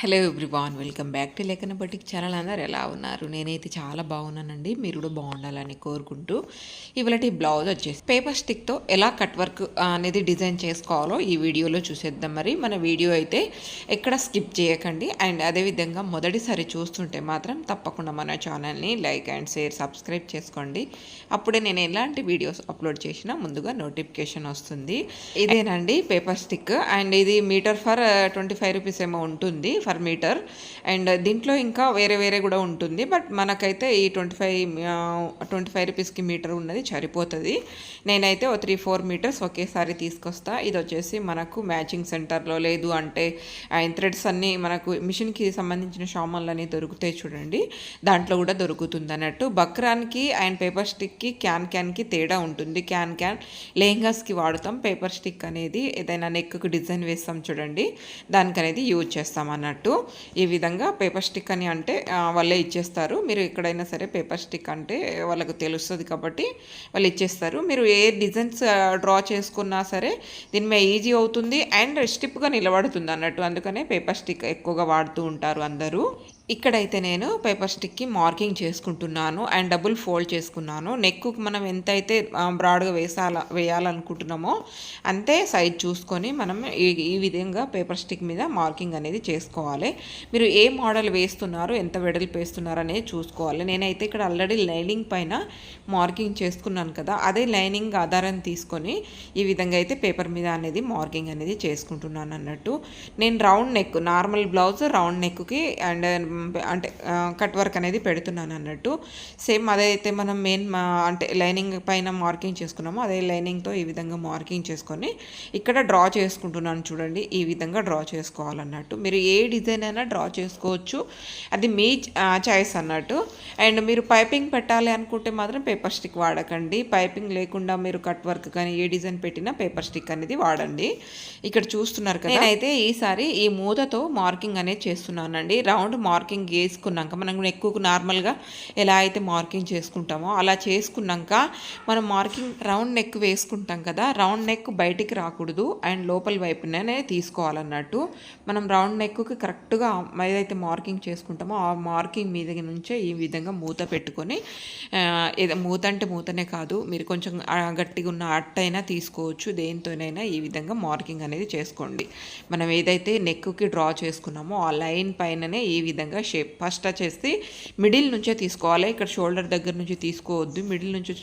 Hello everyone welcome back to Lekhana Batik channel. అందరు ఎలా ఉన్నారు? నేనైతే చాలా బాగున్నానండి. మీరు కూడా బాగుండాలని కోరుకుంటూ ఇవాళ బ్లౌజ్ వచ్చేసి పేపర్ స్టిక్తో ఎలా కట్ వర్క్ అనేది డిజైన్ చేసుకోవాలో ఈ వీడియోలో చూసేద్దాం మరి. మన వీడియో అయితే ఎక్కడ స్కిప్ చేయకండి. అండ్ అదేవిధంగా మొదటిసారి చూస్తుంటే మాత్రం తప్పకుండా మన ఛానల్ని లైక్ అండ్ షేర్ సబ్స్క్రైబ్ చేసుకోండి. అప్పుడే నేను ఎలాంటి వీడియోస్ అప్లోడ్ చేసినా ముందుగా నోటిఫికేషన్ వస్తుంది. ఇదేనండి పేపర్ స్టిక్. అండ్ ఇది metre for twenty five rupees ఏమో ఉంటుంది. పర్ మీటర్ అండ్ దీంట్లో ఇంకా వేరే వేరే కూడా ఉంటుంది. బట్ మనకైతే ఈ ట్వంటీ ఫైవ్ ట్వంటీ ఫైవ్ రూపీస్కి మీటర్ ఉన్నది సరిపోతుంది. నేనైతే ఓ త్రీ ఫోర్ మీటర్స్ ఒకేసారి తీసుకొస్తా. ఇది వచ్చేసి మనకు మ్యాచింగ్ సెంటర్లో లేదు అంటే థ్రెడ్స్ అన్నీ మనకు మిషన్కి సంబంధించిన సామాన్లు అన్నీ దొరుకుతాయి చూడండి. దాంట్లో కూడా దొరుకుతుంది అన్నట్టు. బక్రాన్కి అండ్ పేపర్ స్టిక్కి క్యాన్ క్యాన్కి తేడా ఉంటుంది. క్యాన్ క్యాన్ లెహంగాస్కి వాడుతాం. పేపర్ స్టిక్ అనేది ఏదైనా నెక్కి డిజైన్ వేస్తాం చూడండి. దానికనేది యూజ్ చేస్తాం అన్నట్టు. ఈ విధంగా పేపర్ స్టిక్ అని అంటే వాళ్ళే ఇచ్చేస్తారు. మీరు ఎక్కడైనా సరే పేపర్ స్టిక్ అంటే వాళ్ళకు తెలుస్తుంది కాబట్టి వాళ్ళు ఇచ్చేస్తారు. మీరు ఏ డిజైన్స్ డ్రా చేసుకున్నా సరే దీని మీద ఈజీ అవుతుంది అండ్ స్టిప్గా నిలబడుతుంది అన్నట్టు. అందుకనే పేపర్ స్టిక్ ఎక్కువగా వాడుతూ ఉంటారు అందరూ. ఇక్కడైతే నేను పేపర్ స్టిక్కి మార్కింగ్ చేసుకుంటున్నాను అండ్ డబుల్ ఫోల్డ్ చేసుకున్నాను. నెక్కు మనం ఎంతైతే బ్రాడ్గా వేసాల వేయాలనుకుంటున్నామో అంతే సైజ్ చూసుకొని మనం ఈ ఈ విధంగా పేపర్ స్టిక్ మీద మార్కింగ్ అనేది చేసుకోవాలి. మీరు ఏ మోడల్ వేస్తున్నారు ఎంత వెడల్పు వేస్తున్నారు అనేది చూసుకోవాలి. నేనైతే ఇక్కడ ఆల్రెడీ లైనింగ్ పైన మార్కింగ్ చేసుకున్నాను కదా అదే లైనింగ్ ఆధారం తీసుకొని ఈ విధంగా అయితే పేపర్ మీద అనేది మార్కింగ్ అనేది చేసుకుంటున్నాను అన్నట్టు. నేను round neck normal blouse round నెక్కి అండ్ అంటే కట్ వర్క్ అనేది పెడుతున్నాను అన్నట్టు. సేమ్ అదైతే మనం మెయిన్ అంటే లైనింగ్ పైన మార్కింగ్ చేసుకున్నామో అదే లైనింగ్తో ఈ విధంగా మార్కింగ్ చేసుకొని ఇక్కడ డ్రా చేసుకుంటున్నాను చూడండి. ఈ విధంగా డ్రా చేసుకోవాలన్నట్టు. మీరు ఏ డిజైన్ అయినా డ్రా చేసుకోవచ్చు. అది మీ చాయిస్ అన్నట్టు. అండ్ మీరు పైపింగ్ పెట్టాలి అనుకుంటే మాత్రం పేపర్ స్టిక్ వాడకండి. పైపింగ్ లేకుండా మీరు కట్ వర్క్ కానీ ఏ డిజైన్ పెట్టినా పేపర్ స్టిక్ అనేది వాడండి. ఇక్కడ చూస్తున్నారు కదా. నేనైతే ఈసారి ఈ మూతతో మార్కింగ్ అనేది చేస్తున్నానండి. రౌండ్ మార్కింగ్ వేసుకున్నాక మనం ఎక్కువ నార్మల్గా ఎలా అయితే మార్కింగ్ చేసుకుంటామో అలా చేసుకున్నాక మనం మార్కింగ్ రౌండ్ నెక్ వేసుకుంటాం కదా రౌండ్ నెక్ బయటికి రాకూడదు. అండ్ లోపల వైపునే తీసుకోవాలన్నట్టు మనం రౌండ్ నెక్కి కరెక్ట్గా ఏదైతే మార్కింగ్ చేసుకుంటామో ఆ మార్కింగ్ మీద నుంచే ఈ విధంగా మూత పెట్టుకొని ఏదో మూత అంటే మూతనే కాదు మీరు కొంచెం గట్టిగా ఉన్న అట్టైనా తీసుకోవచ్చు. దేనితోనైనా ఈ విధంగా మార్కింగ్ అనేది చేసుకోండి. మనం ఏదైతే నెక్కి డ్రా చేసుకున్నామో ఆ లైన్ పైననే ఈ విధంగా షేప్ ఫస్ట్ వచ్చేసి మిడిల్ నుంచే తీసుకోవాలి. ఇక్కడ షోల్డర్ దగ్గర నుంచి తీసుకోవద్దు. మిడిల్ నుంచి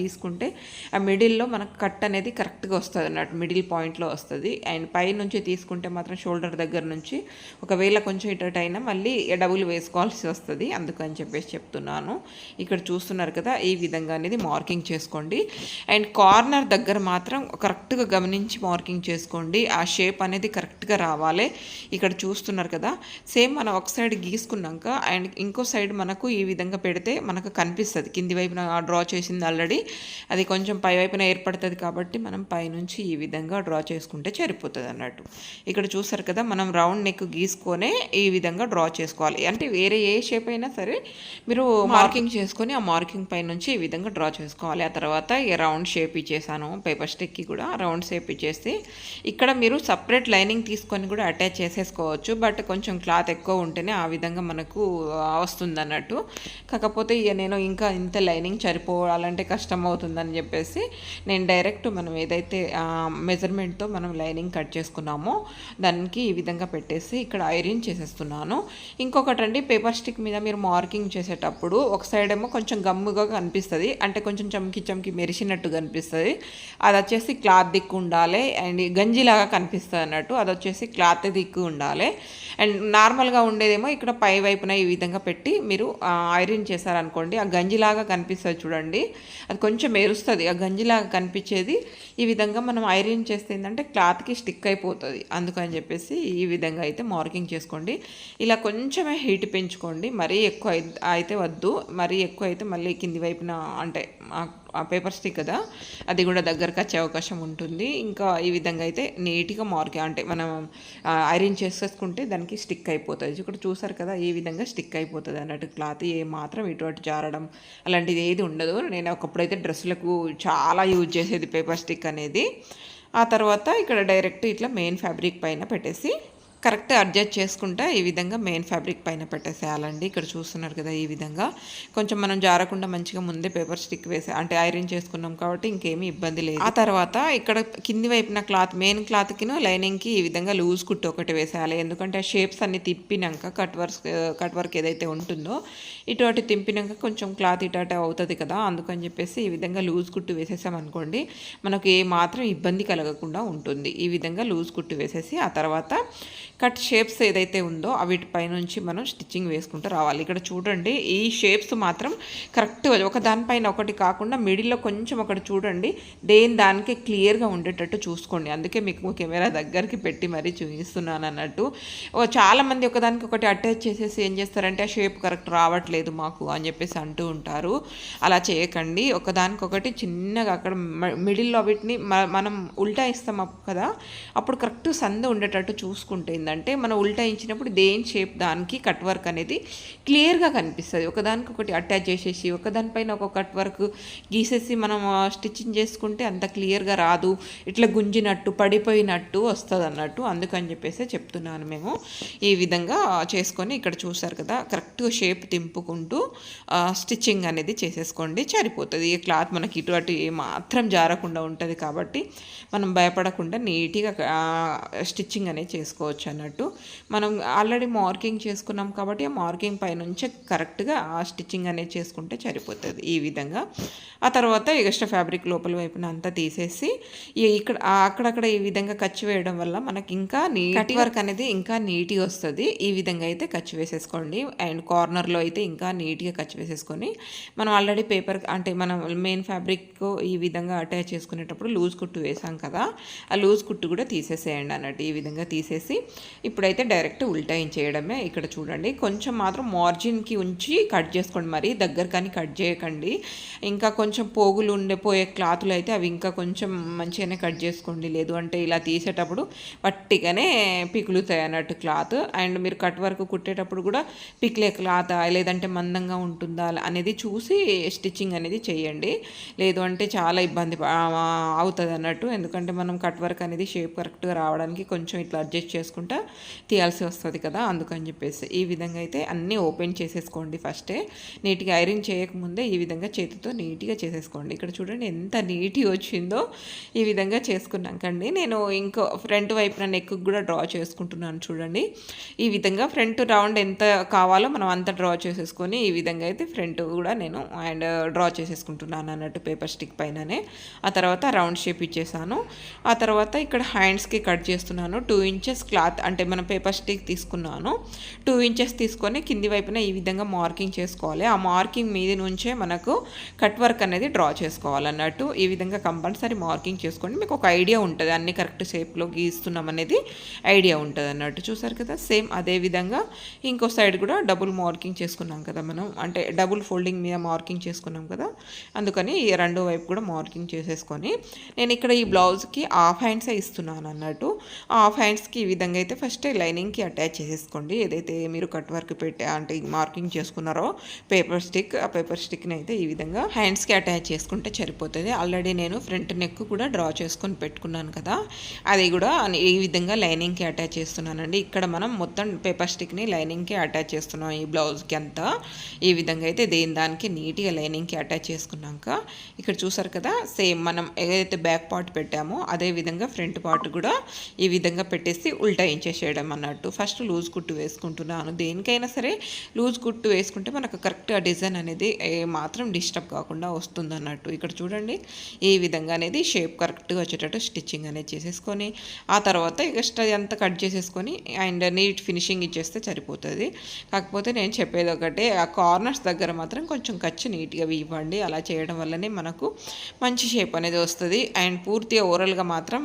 తీసుకుంటే ఆ మిడిల్లో మనకు కట్ అనేది కరెక్ట్గా వస్తుంది అన్నట్టు. మిడిల్ పాయింట్లో వస్తుంది. అండ్ పై నుంచి తీసుకుంటే మాత్రం షోల్డర్ దగ్గర నుంచి ఒకవేళ కొంచెం ఇటట్ అయినా మళ్ళీ డబుల్ వేసుకోవాల్సి వస్తుంది. అందుకని చెప్పేసి చెప్తున్నాను. ఇక్కడ చూస్తున్నారు కదా ఈ విధంగా అనేది మార్కింగ్ చేసుకోండి. అండ్ కార్నర్ దగ్గర మాత్రం కరెక్ట్గా గమనించి మార్కింగ్ చేసుకోండి. ఆ షేప్ అనేది కరెక్ట్గా రావాలి. ఇక్కడ చూస్తున్నారు కదా సేమ్ మనం ఒక సైడ్ గీసుకున్నాక అండ్ ఇంకో సైడ్ మనకు ఈ విధంగా పెడితే మనకు కనిపిస్తుంది. కింది వైపున డ్రా చేసింది ఆల్రెడీ. అది కొంచెం పై వైపున ఏర్పడుతుంది కాబట్టి మనం పైనుంచి ఈ విధంగా డ్రా చేసుకుంటే సరిపోతుంది అన్నట్టు ఇక్కడ చూసారు కదా మనం రౌండ్ నెక్ గీసుకొనే ఈ విధంగా డ్రా చేసుకోవాలి. అంటే వేరే ఏ షేప్ అయినా సరే మీరు మార్కింగ్ చేసుకొని ఆ మార్కింగ్ పై నుంచి ఈ విధంగా డ్రా చేసుకోవాలి. ఆ తర్వాత ఈ రౌండ్ షేప్ ఇచ్చేసాను పేపర్ స్టిక్కి కూడా రౌండ్ షేప్ ఇచ్చేసి ఇక్కడ మీరు సపరేట్ లైనింగ్ తీసుకొని కూడా అటాచ్ చేసేసుకోవచ్చు. బట్ కొంచెం క్లాత్ ఎక్కువ ఉంటేనే ఆ విధంగా మనకు వస్తుంది అన్నట్టు కాకపోతే ఇక నేను ఇంకా ఇంత లైనింగ్ సరిపోవాలంటే కష్టం అవుతుందని చెప్పేసి నేను డైరెక్ట్ మనం ఏదైతే మెజర్మెంట్తో మనం లైనింగ్ కట్ చేసుకున్నామో దానికి ఈ విధంగా పెట్టేసి ఇక్కడ ఐరన్ చేసేస్తున్నాను. ఇంకొకటి అండి పేపర్ స్టిక్ మీద మీరు మార్కింగ్ చేసేటప్పుడు ఒక సైడ్ ఏమో కొంచెం గమ్ముగా కనిపిస్తుంది. అంటే కొంచెం చమ్కి చమ్కి మెరిసినట్టు కనిపిస్తుంది. అది వచ్చేసి క్లాత్ దిక్కు ఉండాలి. అండ్ గంజిలాగా కనిపిస్తుంది అన్నట్టు అది వచ్చేసి క్లాత్ దిక్కు ఉండాలి. అండ్ నార్మల్గా ఉండేదేమో ఇక్కడ పై వైపున ఈ విధంగా పెట్టి మీరు ఐరన్ చేశారనుకోండి ఆ గంజిలాగా కనిపిస్తుంది చూడండి. అది కొంచెం మెరుస్తుంది. ఆ గంజిలాగా కనిపించేది ఈ విధంగా మనం ఐరన్ చేస్తే ఏంటంటే క్లాత్కి స్టిక్ అయిపోతుంది. అందుకని చెప్పేసి ఈ విధంగా అయితే మార్కింగ్ చేసుకోండి. ఇలా కొంచెమే హీట్ పెంచుకోండి. మరీ ఎక్కువ అయితే వద్దు. మరీ ఎక్కువ అయితే మళ్ళీ కింది వైపున అంటే ఆ- పేపర్ స్టిక్ కదా అది కూడా దగ్గరకు వచ్చే అవకాశం ఉంటుంది. ఇంకా ఈ విధంగా అయితే నీట్గా మార్క్ అంటే మనం ఐరన్ చేసేసుకుంటే దానికి స్టిక్ అయిపోతుంది. ఇక్కడ చూసారు కదా ఈ విధంగా స్టిక్ అయిపోతుంది అన్నట్టు. క్లాత్ ఏ మాత్రం ఇటు అటు జారడం అలాంటిది ఏది ఉండదు. నేను ఒకప్పుడైతే డ్రెస్సులకు చాలా యూజ్ చేసేది పేపర్ స్టిక్ అనేది. ఆ తర్వాత ఇక్కడ డైరెక్ట్ ఇట్లా మెయిన్ ఫ్యాబ్రిక్ పైన పెట్టేసి కరెక్ట్ అడ్జస్ట్ చేసుకుంటా ఈ విధంగా మెయిన్ ఫ్యాబ్రిక్ పైన పెట్టేసేయాలండి. ఇక్కడ చూస్తున్నారు కదా ఈ విధంగా. కొంచెం మనం జారకుండా మంచిగా ముందే పేపర్ స్టిక్ వేసే అంటే ఐరన్ చేసుకున్నాం కాబట్టి ఇంకేమీ ఇబ్బంది లేదు. ఆ తర్వాత ఇక్కడ కింది వైపున క్లాత్ మెయిన్ క్లాత్కి లైనింగ్కి ఈ విధంగా లూజ్ కుట్టు ఒకటి వేసేయాలి. ఎందుకంటే ఆ షేప్స్ అన్ని తిప్పినాక కట్ వర్క్ కట్ వర్క్ ఏదైతే ఉంటుందో ఇటువంటి తింపినాక తిప్పినాక కొంచెం క్లాత్ ఇటు అటు అవుతుంది కదా. అందుకని చెప్పేసి ఈ విధంగా లూజ్ కుట్టు వేసేసాం అనుకోండి మనకు ఏ మాత్రం ఇబ్బంది కలగకుండా ఉంటుంది. ఈ విధంగా లూజ్ కుట్టు వేసేసి ఆ తర్వాత కట్ షేప్స్ ఏదైతే ఉందో వీటిపై నుంచి మనం స్టిచ్చింగ్ వేసుకుంటూ రావాలి. ఇక్కడ చూడండి ఈ షేప్స్ మాత్రం కరెక్ట్ ఒక దానిపైన ఒకటి కాకుండా మిడిల్లో కొంచెం ఒకటి చూడండి దేని దానికి క్లియర్గా ఉండేటట్టు చూసుకోండి. అందుకే మీకు కెమెరా దగ్గరికి పెట్టి మరీ చూపిస్తున్నాను అన్నట్టు. చాలామంది ఒకదానికి ఒకటి అటాచ్ చేసేసి ఏం చేస్తారంటే ఆ షేప్ కరెక్ట్ రావట్లేదు మాకు అని చెప్పేసి అంటూ ఉంటారు. అలా చేయకండి. ఒకదానికొకటి చిన్నగా అక్కడ మిడిల్లో వీటిని మనం ఉల్టా ఇస్తాం కదా? అప్పుడు కరెక్ట్ సంద ఉండేటట్టు చూసుకుంటే ఏమవుతుందంటే మనం ఉల్టాయించినప్పుడు దేని షేప్ దానికి కట్ వర్క్ అనేది క్లియర్గా కనిపిస్తుంది. ఒకదానికి ఒకటి అటాచ్ చేసేసి ఒకదానిపైన ఒక కట్ వర్క్ గీసేసి మనం స్టిచ్చింగ్ చేసుకుంటే అంత క్లియర్గా రాదు. ఇట్లా గుంజినట్టు పడిపోయినట్టు వస్తుంది అన్నట్టు అందుకని చెప్పేసి చెప్తున్నాను మేము. ఈ విధంగా చేసుకొని ఇక్కడ చూసారు కదా కరెక్ట్గా షేప్ తింపుకుంటూ స్టిచ్చింగ్ అనేది చేసేసుకోండి. సరిపోతుంది. ఈ క్లాత్ మనకి ఇటు అటు మాత్రం జారకుండా ఉంటుంది కాబట్టి మనం భయపడకుండా నీట్గా స్టిచ్చింగ్ అనేది చేసుకోవచ్చు అన్నట్టు మనం ఆల్రెడీ మార్కింగ్ చేసుకున్నాం కాబట్టి ఆ మార్కింగ్ పైనుంచి కరెక్ట్గా ఆ స్టిచ్చింగ్ అనేది చేసుకుంటే సరిపోతుంది. ఈ విధంగా ఆ తర్వాత ఎక్స్ట్రా ఫ్యాబ్రిక్ లోపల వైపున అంతా తీసేసి ఇక్కడ అక్కడక్కడ ఈ విధంగా ఖర్చు వేయడం వల్ల మనకి ఇంకా నీట్ వర్క్ అనేది ఇంకా నీట్గా వస్తుంది. ఈ విధంగా అయితే ఖర్చు వేసేసుకోండి. అండ్ కార్నర్లో అయితే ఇంకా నీట్గా ఖర్చు వేసేసుకొని మనం ఆల్రెడీ పేపర్ అంటే మనం మెయిన్ ఫ్యాబ్రిక్ ఈ విధంగా అటాచ్ చేసుకునేటప్పుడు లూజ్ కుట్టు వేసాం కదా ఆ లూజ్ కుట్టు కూడా తీసేసేయండి అన్నట్టు ఈ విధంగా తీసేసి ఇప్పుడైతే డైరెక్ట్ ఉల్టాయించేయడమే ఇక్కడ చూడండి. కొంచెం మాత్రం మార్జిన్కి ఉంచి కట్ చేసుకోండి మరి దగ్గర కానీ కట్ చేయకండి. ఇంకా కొంచెం పోగులు ఉండిపోయే క్లాతులు అయితే అవి ఇంకా కొంచెం మంచిగానే కట్ చేసుకోండి. లేదు అంటే ఇలా తీసేటప్పుడు పట్టిగానే పికులుతాయి అన్నట్టు క్లాత్. అండ్ మీరు కట్ వర్క్ కుట్టేటప్పుడు కూడా పిక్లే క్లాత్ లేదంటే మందంగా ఉంటుందా అనేది చూసి స్టిచ్చింగ్ అనేది చేయండి. లేదు అంటే చాలా ఇబ్బంది అవుతుంది అన్నట్టు ఎందుకంటే మనం కట్ వర్క్ అనేది షేప్ కరెక్ట్గా రావడానికి కొంచెం ఇట్లా అడ్జస్ట్ చేసుకుంటే తీయాల్సి వస్తుంది కదా అందుకని చెప్పేసి. ఈ విధంగా అయితే అన్నీ ఓపెన్ చేసేసుకోండి ఫస్టే. నీట్గా ఐరన్ చేయకముందే ఈ విధంగా చేతితో నీట్గా చేసేసుకోండి. ఇక్కడ చూడండి ఎంత నీట్గా వచ్చిందో ఈ విధంగా చేసుకున్నాకండి నేను ఇంకో ఫ్రంట్ వైపున నెక్ కూడా డ్రా చేసుకుంటున్నాను చూడండి. ఈ విధంగా ఫ్రంట్ రౌండ్ ఎంత కావాలో మనం అంత డ్రా చేసేసుకొని ఈ విధంగా అయితే ఫ్రంట్ కూడా నేను అండ్ డ్రా చేసేసుకుంటున్నాను అన్నట్టు పేపర్ స్టిక్ పైననే. ఆ తర్వాత రౌండ్ షేప్ ఇచ్చేసాను. ఆ తర్వాత ఇక్కడ హ్యాండ్స్కి కట్ చేస్తున్నాను. టూ ఇంచెస్ క్లాత్ అంటే మనం పేపర్ స్టిక్ తీసుకున్నాను. టూ ఇంచెస్ తీసుకొని కింది వైపున ఈ విధంగా మార్కింగ్ చేసుకోవాలి. ఆ మార్కింగ్ మీద నుంచే మనకు కట్ వర్క్ అనేది డ్రా చేసుకోవాలన్నట్టు ఈ విధంగా కంపల్సరీ మార్కింగ్ చేసుకోండి. మీకు ఒక ఐడియా ఉంటుంది. అన్ని కరెక్ట్ షేప్లో గీస్తున్నాం అనేది ఐడియా ఉంటుంది అన్నట్టు. చూసారు కదా? సేమ్ అదే విధంగా ఇంకో సైడ్ కూడా డబుల్ మార్కింగ్ చేసుకున్నాం కదా మనం. అంటే డబుల్ ఫోల్డింగ్ మీద మార్కింగ్ చేసుకున్నాం కదా? అందుకని రెండో వైపు కూడా మార్కింగ్ చేసేసుకొని నేను ఇక్కడ ఈ బ్లౌజ్కి హాఫ్ హ్యాండ్సే ఇస్తున్నాను అన్నట్టు. హాఫ్ హ్యాండ్స్కి ఈ విధంగా అయితే ఫస్ట్ లైనింగ్కి అటాచ్ చేసేసుకోండి. ఏదైతే మీరు కట్ వర్క్ పెట్టే అంటే మార్కింగ్ చేసుకున్నారో పేపర్ స్టిక్ ఆ పేపర్ స్టిక్ని అయితే ఈ విధంగా హ్యాండ్స్కి అటాచ్ చేసుకుంటే సరిపోతుంది. ఆల్రెడీ నేను ఫ్రంట్ నెక్ కూడా డ్రా చేసుకొని పెట్టుకున్నాను కదా అది కూడా ఈ విధంగా లైనింగ్కి అటాచ్ చేస్తున్నానండి. ఇక్కడ మనం మొత్తం పేపర్ స్టిక్ని లైనింగ్కి అటాచ్ చేస్తున్నాం ఈ బ్లౌజ్కి అంతా. ఈ విధంగా అయితే దేని దానికి నీట్గా లైనింగ్కి అటాచ్ చేసుకున్నాక ఇక్కడ చూసారు కదా సేమ్ మనం ఏదైతే బ్యాక్ పార్ట్ పెట్టామో అదే విధంగా ఫ్రంట్ పార్ట్ కూడా ఈ విధంగా పెట్టేసి చేసేయడం అన్నట్టు ఫస్ట్ లూజ్ కుట్టు వేసుకుంటున్నాను. దేనికైనా సరే లూజ్ కుట్టు వేసుకుంటే మనకు కరెక్ట్గా డిజైన్ అనేది మాత్రం డిస్టర్బ్ కాకుండా వస్తుంది అన్నట్టు ఇక్కడ చూడండి ఈ విధంగా అనేది షేప్ కరెక్ట్గా వచ్చేటట్టు స్టిచ్చింగ్ అనేది చేసేసుకొని ఆ తర్వాత ఎక్స్ట్రా అంతా కట్ చేసేసుకొని అండ్ నీట్ ఫినిషింగ్ ఇచ్చేస్తే సరిపోతుంది. కాకపోతే నేను చెప్పేది ఒకటే ఆ కార్నర్స్ దగ్గర మాత్రం కొంచెం ఖర్చు నీట్గా ఇవ్వండి. అలా చేయడం వల్లనే మనకు మంచి షేప్ అనేది వస్తుంది. అండ్ పూర్తిగా ఓవరల్గా మాత్రం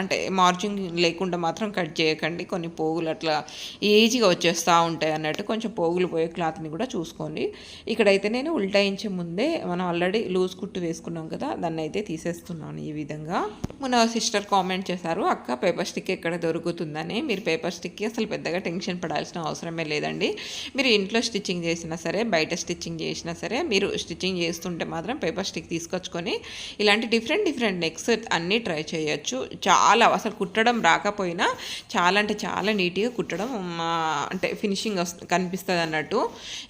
అంటే మార్జింగ్ లేకుండా మాత్రం కట్ చేయకండి. కొన్ని పోగులు అట్లా ఈజీగా వచ్చేస్తూ ఉంటాయి అన్నట్టు కొంచెం పోగులు పోయే క్లాత్ని కూడా చూసుకోండి. ఇక్కడైతే నేను ఉల్టాయించే ముందే మనం ఆల్రెడీ లూజ్ కుట్టు వేసుకున్నాం కదా దాన్ని అయితే తీసేస్తున్నాను ఈ విధంగా. మన సిస్టర్ కామెంట్ చేశారు అక్క పేపర్ స్టిక్ ఎక్కడ దొరుకుతుందని? మీరు పేపర్ స్టిక్కి అసలు పెద్దగా టెన్షన్ పడాల్సిన అవసరమే లేదండి. మీరు ఇంట్లో స్టిచ్చింగ్ చేసినా సరే బయట స్టిచ్చింగ్ చేసినా సరే మీరు స్టిచ్చింగ్ చేస్తుంటే మాత్రం పేపర్ స్టిక్ తీసుకొచ్చుకొని ఇలాంటి డిఫరెంట్ డిఫరెంట్ నెక్స్ అన్నీ ట్రై చేయొచ్చు. చాలా అసలు కుట్టడం రాకపోయినా చాలా చాలా అంటే చాలా నీట్గా కుట్టడం అంటే ఫినిషింగ్ వస్తు కనిపిస్తుంది అన్నట్టు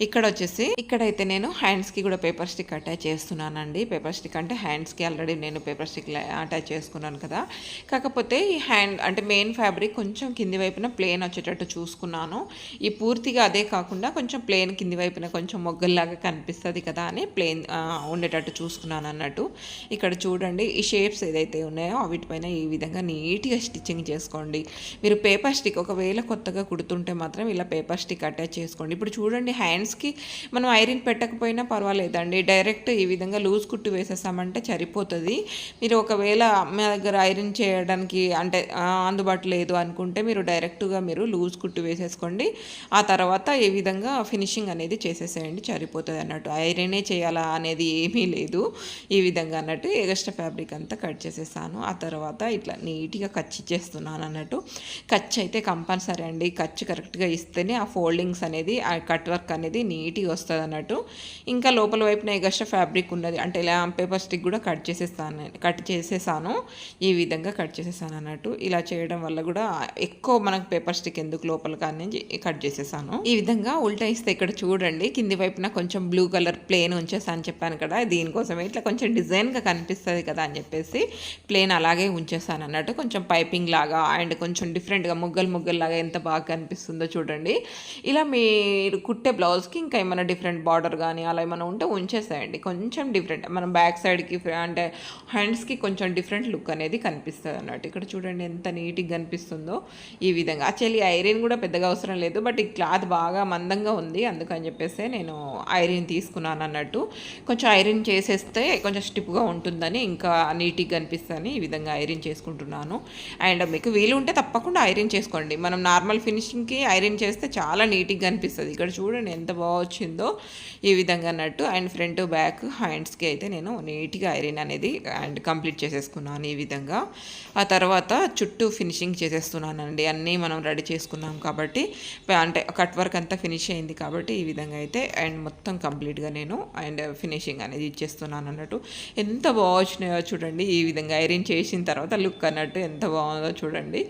ఇక్కడ వచ్చేసి ఇక్కడైతే నేను హ్యాండ్స్కి కూడా పేపర్ స్టిక్ అటాచ్ చేస్తున్నానండి. పేపర్ స్టిక్ అంటే హ్యాండ్స్కి ఆల్రెడీ నేను పేపర్ స్టిక్ అటాచ్ చేసుకున్నాను కదా. కాకపోతే ఈ హ్యాండ్ అంటే మెయిన్ ఫ్యాబ్రిక్ కొంచెం కింది వైపున ప్లేన్ వచ్చేటట్టు చూసుకున్నాను. ఈ పూర్తిగా అదే కాకుండా కొంచెం ప్లేన్ కింది వైపున కొంచెం మొగ్గల్లాగా కనిపిస్తుంది కదా అని ప్లేన్ ఉండేటట్టు చూసుకున్నాను అన్నట్టు ఇక్కడ చూడండి ఈ షేప్స్ ఏదైతే ఉన్నాయో వీటిపైన ఈ విధంగా నీట్గా స్టిచ్చింగ్ చేసుకోండి. మీరు పేపర్ స్టిక్ ఒకవేళ కొత్తగా కుడుతుంటే మాత్రం ఇలా పేపర్ స్టిక్ అటాచ్ చేసుకోండి. ఇప్పుడు చూడండి హ్యాండ్స్కి మనం ఐరన్ పెట్టకపోయినా పర్వాలేదండి. డైరెక్ట్ ఈ విధంగా లూజ్ కుట్టు వేసేసామంటే సరిపోతుంది. మీరు ఒకవేళ మా దగ్గర ఐరన్ చేయడానికి అంటే అందుబాటు లేదు అనుకుంటే మీరు డైరెక్ట్గా మీరు లూజ్ కుట్టు వేసేసుకోండి. ఆ తర్వాత ఈ విధంగా ఫినిషింగ్ అనేది చేసేసేయండి సరిపోతుంది అన్నట్టు. ఐరనే చేయాలా అనేది ఏమీ లేదు. ఈ విధంగా అన్నట్టు ఎగస్ట్రా ఫ్యాబ్రిక్ అంతా కట్ చేసేసాను. ఆ తర్వాత ఇట్లా నీట్గా కచ్చి ఇచ్చేస్తున్నాను అన్నట్టు. కచ్ అయితే కంపల్సరీ అండి. కచ్ కరెక్ట్గా ఇస్తేనే ఆ ఫోల్డింగ్స్ అనేది ఆ కట్ వర్క్ అనేది నీట్గా వస్తుంది అన్నట్టు. ఇంకా లోపల వైపున ఎగస్ట్రా ఫ్యాబ్రిక్ ఉన్నది. అంటే ఇలా పేపర్ స్టిక్ కూడా కట్ చేసేస్తాను కట్ చేసేసాను. ఈ విధంగా కట్ చేసేసాను అన్నట్టు. ఇలా చేయడం వల్ల కూడా ఎక్కువ మనకు పేపర్ స్టిక్ ఎందుకు లోపల కానీ కట్ చేసేసాను. ఈ విధంగా ఉల్టా ఇస్తే ఇక్కడ చూడండి కింది వైపున కొంచెం బ్లూ కలర్ ప్లేన్ ఉంచేసాను చెప్పాను కదా. దీనికోసం ఇట్లా కొంచెం డిజైన్గా కనిపిస్తుంది కదా అని చెప్పేసి ప్లేన్ అలాగే ఉంచేసాను అన్నట్టు. కొంచెం పైపింగ్ లాగా అండ్ కొంచెం డిఫరెంట్ డిఫరెంట్గా ముగ్గలు ముగ్గలు లాగా ఎంత బాగా కనిపిస్తుందో చూడండి. ఇలా మీరు కుట్టే బ్లౌజ్కి ఇంకా ఏమైనా డిఫరెంట్ బార్డర్ కానీ అలా ఏమైనా ఉంటే ఉంచేసేయండి. కొంచెం డిఫరెంట్ మనం బ్యాక్ సైడ్కి అంటే హ్యాండ్స్కి కొంచెం డిఫరెంట్ లుక్ అనేది కనిపిస్తుంది అన్నట్టు ఇక్కడ చూడండి ఎంత నీట్గా కనిపిస్తుందో ఈ విధంగా. యాక్చువల్లీ ఐరన్ కూడా పెద్దగా అవసరం లేదు బట్ ఈ క్లాత్ బాగా మందంగా ఉంది. అందుకని చెప్పేసి నేను ఐరన్ తీసుకున్నాను అన్నట్టు కొంచెం ఐరన్ చేసేస్తే కొంచెం స్టిప్గా ఉంటుందని ఇంకా నీట్గా కనిపిస్తుంది ఈ విధంగా ఐరన్ చేసుకుంటున్నాను. అండ్ మీకు వీలు ఉంటే తప్పకుండా ఐరన్ చేసుకోండి. మనం నార్మల్ ఫినిషింగ్కి ఐరన్ చేస్తే చాలా నీట్గా అనిపిస్తుంది. ఇక్కడ చూడండి ఎంత బాగా వచ్చిందో ఈ విధంగా అన్నట్టు. అండ్ ఫ్రంట్ బ్యాక్ హ్యాండ్స్కి అయితే నేను నీట్గా ఐరన్ అనేది అండ్ కంప్లీట్ చేసేసుకున్నాను ఈ విధంగా. ఆ తర్వాత చుట్టూ ఫినిషింగ్ చేసేస్తున్నానండి. అన్నీ మనం రెడీ చేసుకున్నాం కాబట్టి అంటే కట్ వర్క్ అంతా ఫినిష్ అయింది కాబట్టి ఈ విధంగా అయితే అండ్ మొత్తం కంప్లీట్గా నేను అండ్ ఫినిషింగ్ అనేది ఇచ్చేస్తున్నాను అన్నట్టు. ఎంత బాగా వచ్చినాయో చూడండి. ఈ విధంగా ఐరన్ చేసిన తర్వాత లుక్ అన్నట్టు ఎంత బాగుందో చూడండి.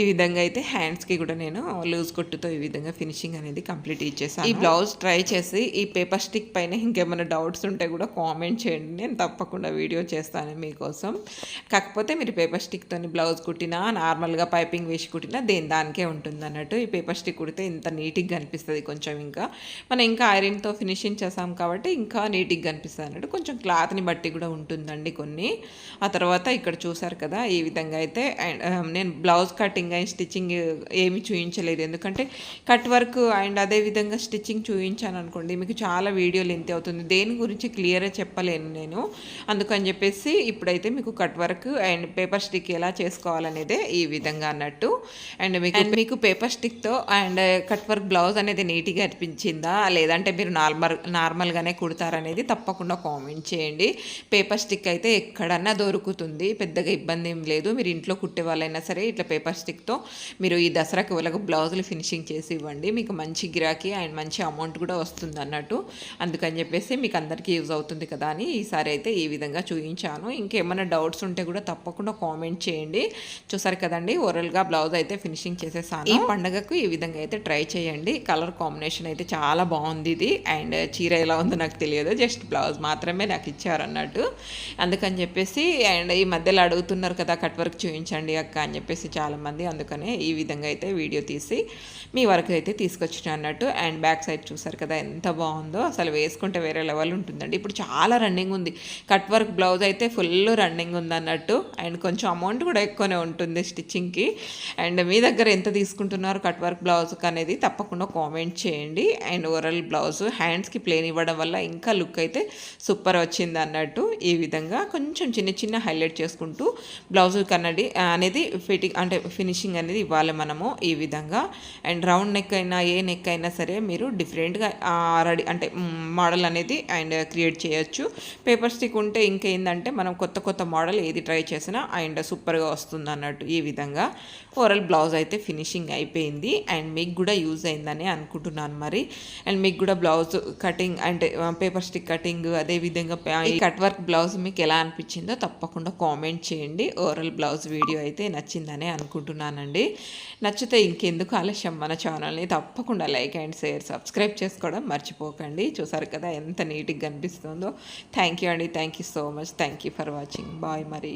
ఈ విధంగా విధంగా అయితే హ్యాండ్స్కి కూడా నేను లూజ్ కొట్టుతో ఈ విధంగా ఫినిషింగ్ అనేది కంప్లీట్ ఇచ్చేసాను. ఈ బ్లౌజ్ ట్రై చేసి ఈ పేపర్ స్టిక్ పైన ఇంకేమైనా డౌట్స్ ఉంటే కూడా కామెంట్ చేయండి. నేను తప్పకుండా వీడియో చేస్తాను మీకోసం. కాకపోతే మీరు పేపర్ స్టిక్తో బ్లౌజ్ కుట్టినా నార్మల్గా పైపింగ్ వేసి కుట్టినా దేని దానికే ఉంటుంది అన్నట్టు ఈ పేపర్ స్టిక్ కుడితే ఇంత నీట్గా కనిపిస్తుంది కొంచెం ఇంకా. మనం ఇంకా ఐరన్తో ఫినిషింగ్ చేసాం కాబట్టి ఇంకా నీట్గా కనిపిస్తుంది అన్నట్టు కొంచెం క్లాత్ని బట్టి కూడా ఉంటుందండి కొన్ని. ఆ తర్వాత ఇక్కడ చూసారు కదా ఈ విధంగా అయితే అండ్ నేను బ్లౌజ్ కటింగ్ అయిన స్టిచ్చింగ్ ఏమి చూపించలేదు ఎందుకంటే కట్ వర్క్ అండ్ అదే విధంగా స్టిచ్చింగ్ చూపించాను అనుకోండి మీకు చాలా వీడియోలు ఎంత అవుతుంది. దేని గురించి క్లియర్గా చెప్పలేను నేను. అందుకని చెప్పేసి ఇప్పుడైతే మీకు cut work and paper stick ఎలా చేసుకోవాలనేదే ఈ విధంగా అన్నట్టు. అండ్ మీకు అండ్ మీకు పేపర్ స్టిక్తో అండ్ కట్ వర్క్ బ్లౌజ్ అనేది నీట్గా అనిపించిందా? లేదంటే మీరు నార్మల్ నార్మల్గానే కుడతారనేది తప్పకుండా కామెంట్ చేయండి. పేపర్ స్టిక్ అయితే ఎక్కడన్నా దొరుకుతుంది. పెద్దగా ఇబ్బంది ఏం లేదు. మీరు ఇంట్లో కుట్టే వాళ్ళైనా సరే ఇట్లా పేపర్ స్టిక్తో మీరు ఈ దసరాకి వాళ్ళకు బ్లౌజులు ఫినిషింగ్ చేసి ఇవ్వండి. మీకు మంచి గిరాకీ అండ్ మంచి అమౌంట్ కూడా వస్తుంది అన్నట్టు. అందుకని చెప్పేసి మీకు అందరికీ యూజ్ అవుతుంది కదా అని ఈసారి అయితే ఈ విధంగా చూపించాను ఇంకేమైనా డౌట్స్ ఉంటే కూడా తప్పకుండా కామెంట్ చేయండి. చూసారు కదండి ఓరల్గా బ్లౌజ్ అయితే ఫినిషింగ్ చేసేసాను. ఈ పండగకు ఈ విధంగా అయితే ట్రై చేయండి. కలర్ కాంబినేషన్ అయితే చాలా బాగుంది ఇది. అండ్ చీర ఎలా ఉందో నాకు తెలియదు. జస్ట్ బ్లౌజ్ మాత్రమే నాకు ఇచ్చారు అన్నట్టు. అందుకని చెప్పేసి అండ్ ఈ మధ్యలో అడుగుతున్నారు కదా కట్ వర్క్ చూపించండి అక్క అని చెప్పేసి చాలామంది అందుకనే ఈ విధంగా అయితే వీడియో తీసి మీ వరకు అయితే తీసుకొచ్చిన అన్నట్టు. అండ్ బ్యాక్ సైడ్ చూసారు కదా ఎంత బాగుందో. అసలు వేసుకుంటే వేరే లెవెల్ ఉంటుందండి. ఇప్పుడు చాలా రన్నింగ్ ఉంది. కట్ వర్క్ బ్లౌజ్ అయితే ఫుల్ రన్నింగ్ ఉంది అన్నట్టు. అండ్ కొంచెం అమౌంట్ కూడా ఎక్కువనే ఉంటుంది స్టిచ్చింగ్కి. అండ్ మీ దగ్గర ఎంత తీసుకుంటున్నారు కట్ వర్క్ బ్లౌజ్కి అనేది తప్పకుండా కామెంట్ చేయండి. అండ్ ఓవరాల్ బ్లౌజ్ హ్యాండ్స్కి ప్లేన్ ఇవ్వడం వల్ల ఇంకా లుక్ అయితే సూపర్ వచ్చింది అన్నట్టు. ఈ విధంగా కొంచెం చిన్న చిన్న హైలైట్ చేసుకుంటూ బ్లౌజ్ కన్నది అనేది ఫిట్టింగ్ అంటే ఫినిషింగ్ అనేది ఇవ్వాలి మనము ఈ విధంగా. అండ్ రౌండ్ నెక్ అయినా ఏ నెక్ అయినా సరే మీరు డిఫరెంట్గా రెడీ అంటే మోడల్ అనేది అండ్ క్రియేట్ చేయొచ్చు. పేపర్ స్టిక్ ఉంటే ఇంకేందంటే మనం కొత్త కొత్త మోడల్ ఏది ట్రై చేసినా అండ్ సూపర్గా వస్తుంది అన్నట్టు ఈ విధంగా. ఓవరాల్ బ్లౌజ్ అయితే ఫినిషింగ్ అయిపోయింది. అండ్ మీకు కూడా యూజ్ అయిందని అనుకుంటున్నాను మరి. అండ్ మీకు కూడా బ్లౌజ్ కటింగ్ అంటే పేపర్ స్టిక్ కటింగ్ అదే విధంగా కట్ వర్క్ బ్లౌజ్ మీకు ఎలా అనిపించిందో తప్పకుండా కామెంట్ చేయండి. ఓవరాల్ బ్లౌజ్ వీడియో అయితే నచ్చిందని అనుకుంటున్నాను చేస్తున్నానండి నచ్చితే ఇంకెందుకు ఆలస్యం? మన ఛానల్ని తప్పకుండా లైక్ అండ్ షేర్ సబ్స్క్రైబ్ చేసుకోవడం మర్చిపోకండి. చూసారు కదా ఎంత నీట్గా కనిపిస్తుందో. థ్యాంక్ యూ అండి. Thank you so much. Thank you for watching. Bye మరి.